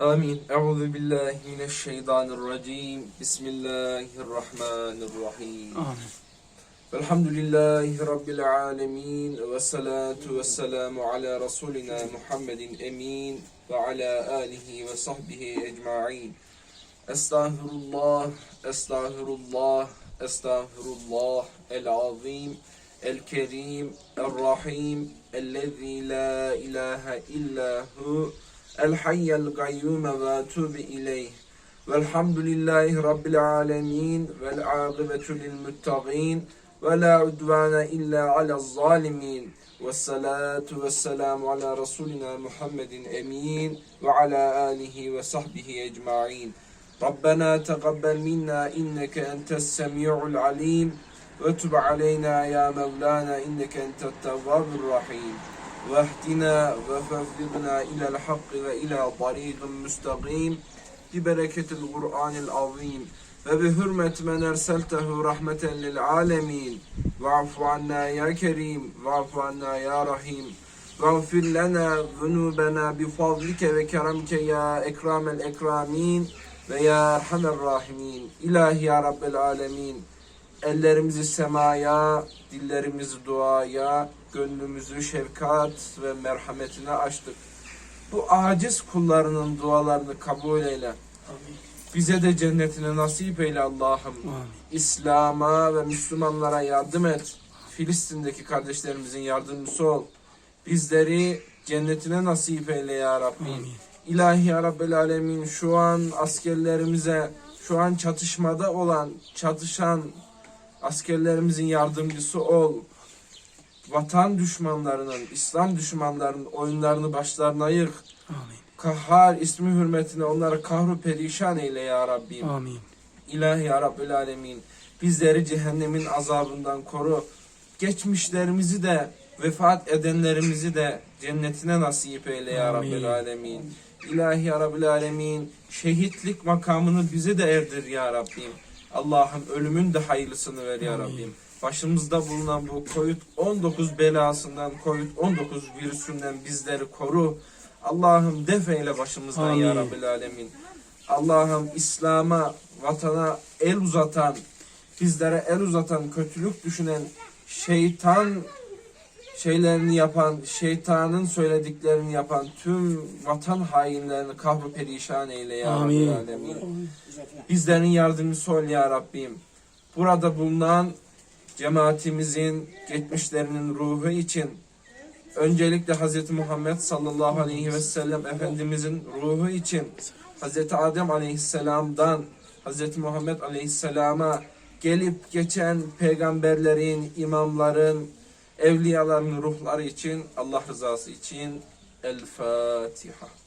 آمين. أعوذ بالله من الشيطان الرجيم. بسم الله الرحمن الرحيم. Amin. الحمد لله رب العالمين والصلاة والسلام على رسولنا محمد أمين وعلى آله وصحبه أجمعين. أستغفر الله أستغفر الله أستغفر الله العظيم الكريم الرحيم الذي لا إله إلا هو الحي القيوم وأتوب إليه. والحمد لله رب العالمين والعاقبة للمتقين ولا عدوان إلا على الظالمين. والصلاة والسلام على رسولنا محمد أمين وعلى آله وصحبه أجمعين. ربنا تقبل منا إنك أنت السميع العليم. وتب علينا يا مولانا إنك أنت التواب الرحيم. واهدنا وفوضنا إلى الحق وإلى طريق مستقيم ببركة القرآن العظيم وبحرمة من أرسلته رحمة للعالمين. واعف عنا يا كريم واعف عنا يا رحيم. واغفر لنا ذنوبنا بفضلك وكرمك يا إكرام الإكرامين ويا أرحم الراحمين. İlahi ya Rabbel Alemin Ellerimizi semaya, dillerimizi duaya, gönlümüzü şefkat ve merhametine açtık. Bu aciz kullarının dualarını kabul eyle. Amin. Bize de cennetini nasip eyle Allah'ım. İslam'a ve Müslümanlara yardım et. Filistin'deki kardeşlerimizin yardımcısı ol. Bizleri cennetine nasip eyle ya Rabbi. Amin. İlahi ya Rabbel Alemin şu an askerlerimize, şu an çatışmada olan, çatışan askerlerimizin yardımcısı ol. Vatan düşmanlarının, İslam düşmanlarının oyunlarını başlarına yık. Amin. Kahhar ismi hürmetine onları kahru perişan eyle ya Rabbim. Amin. İlahi ya Rabbel Alemin. Bizleri cehennemin azabından koru. Geçmişlerimizi de vefat edenlerimizi de cennetine nasip eyle ya Amin. Rabbel Alemin. İlahi ya Rabbel Alemin. Şehitlik makamını bize de erdir ya Rabbim. Allah'ım ölümün de hayırlısını ver ya. Rabbim. Başımızda bulunan bu Covid-19 belasından, Covid-19 virüsünden bizleri koru. Allah'ım def eyle başımızdan ya Amin. Rabbel Alemin. Allah'ım İslam'a, vatana el uzatan, bizlere el uzatan, kötülük düşünen, şeytan şeylerini yapan, şeytanın söylediklerini yapan tüm vatan hainlerini kahru perişan eyle ya Amin. Rabbel Alemin. Bizlerin yardımcısı ol ya Rabbim. Burada bulunan cemaatimizin geçmişlerinin ruhu için öncelikle Hz. Muhammed sallallahu aleyhi ve sellem Efendimizin ruhu için Hz. Adem aleyhisselamdan Hz. Muhammed aleyhisselama gelip geçen peygamberlerin, imamların, evliyaların ruhları için Allah rızası için El Fatiha.